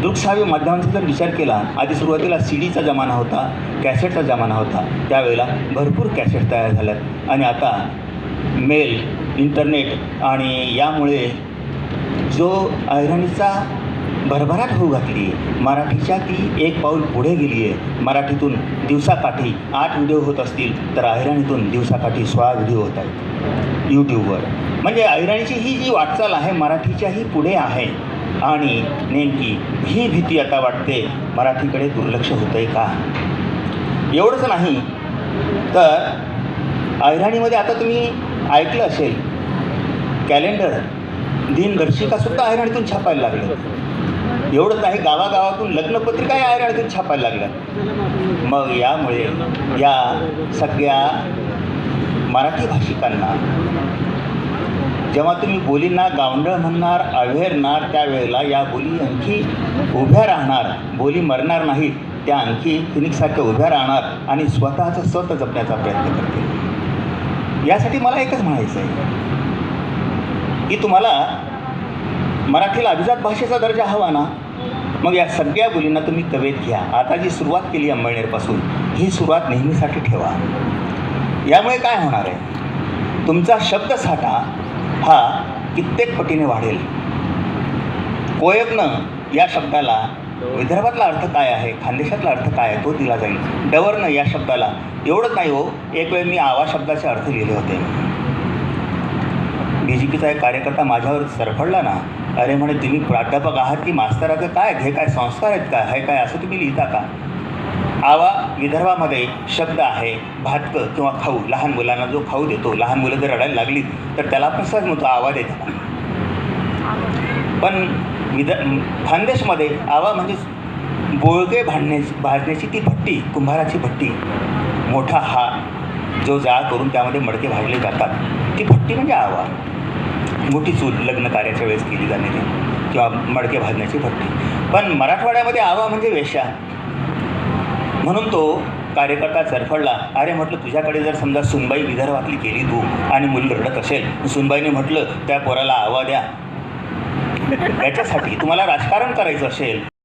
दृकश्राव्य माध्यमांचा जर विचार केला आधी सुरुवातीला सी डीचा जमाना होता कॅसेटचा जमाना होता त्यावेळेला भरपूर कॅसेट तयार झाल्यात. आणि आता मेल इंटरनेट आणि यामुळे जो ऐरणीचा भरभराट होऊ घातली आहे मराठीच्या ती एक पाऊल पुढे गेली आहे. मराठीतून दिवसाकाठी आठ व्हिडिओ होत असतील तर अहिराणीतून दिवसाकाठी सोळा व्हिडिओ होत आहेत. यूट्यूबवर म्हणजे अहिराणीची ही जी वाटचाल आहे मराठीच्याही पुढे आहे आणि नेमकी ही भीती आता वाटते मराठीकडे दुर्लक्ष होतं आहे का? एवढंच नाही तर अहिराणीमध्ये आता तुम्ही ऐकलं असेल कॅलेंडर दिनदर्शिकासुद्धा अहिराणीतून छापायला लागलं एवढंच नाही गावागावातून लग्नपत्रिकाही अहिराणीतून छापायला लागल्या. मग यामुळे या सगळ्या मराठी भाषिकांना जेव्हा तुम्ही बोलींना गावंडळ म्हणणार अव्हेरणार त्यावेळेला या बोली आणखी उभ्या राहणार. बोली मरणार नाहीत त्या आणखी फिनिक्ससारख्या उभ्या राहणार आणि स्वतःचं स्वतः जपण्याचा प्रयत्न करतील. यासाठी मला एकच म्हणायचं आहे की तुम्हाला मराठीला अभिजात भाषेचा दर्जा हवा ना? मग या सगळ्या बोलींना तुम्ही कवेत घ्या. आता जी सुरुवात केली अंबळनेरपासून ही सुरुवात नेहमीसाठी ठेवा. यामुळे काय होणार आहे? तुमचा शब्दसाठा हा कित्येक पटीने वाढेल. कोयबनं या शब्दाला विदर्भातला अर्थ काय आहे खानदेशातला अर्थ काय आहे तो दिला जाईल. डवरनं या शब्दाला एवढंच नाही हो एक वेळ मी आवा शब्दाचे अर्थ लिहिले होते. बी जे पीचा एक कार्यकर्ता माझ्यावर सरफडला ना अरे म्हणे तुम्ही प्राध्यापक आहात की मास्तराचं काय हे काय संस्कार आहेत का हे काय असं तुम्ही लिहिता का? आवा विदर्भामध्ये शब्द आहे भातकं किंवा खाऊ. लहान मुलांना जो खाऊ देतो लहान मुलं जर रडायला लागली तर त्याला आपण सहज म्हणतो आवा देताना पण विद खानदेशमध्ये आवा म्हणजेच बोळगे भांडणे भाजण्याची ती भट्टी कुंभाराची भट्टी. मोठा हा जो जाळ करून त्यामध्ये मडके भाजले जातात ती भट्टी म्हणजे आवा. मोठी चूल लग्न कार्याच्या वेळेस केली जाणारी किंवा मडके भाजण्याची भट्टी. पण मराठवाड्यामध्ये आवा म्हणजे वेशा म्हणून तो कार्यकर्ता चरफडला अरे म्हटलं तुझ्याकडे जर समजा सुनबाई विदर्भातली गेली तू आणि मुली रडत असेल सुनबाईने म्हटलं त्या पोराला आवा द्या. याच्यासाठी तुम्हाला राजकारण करायचं असेल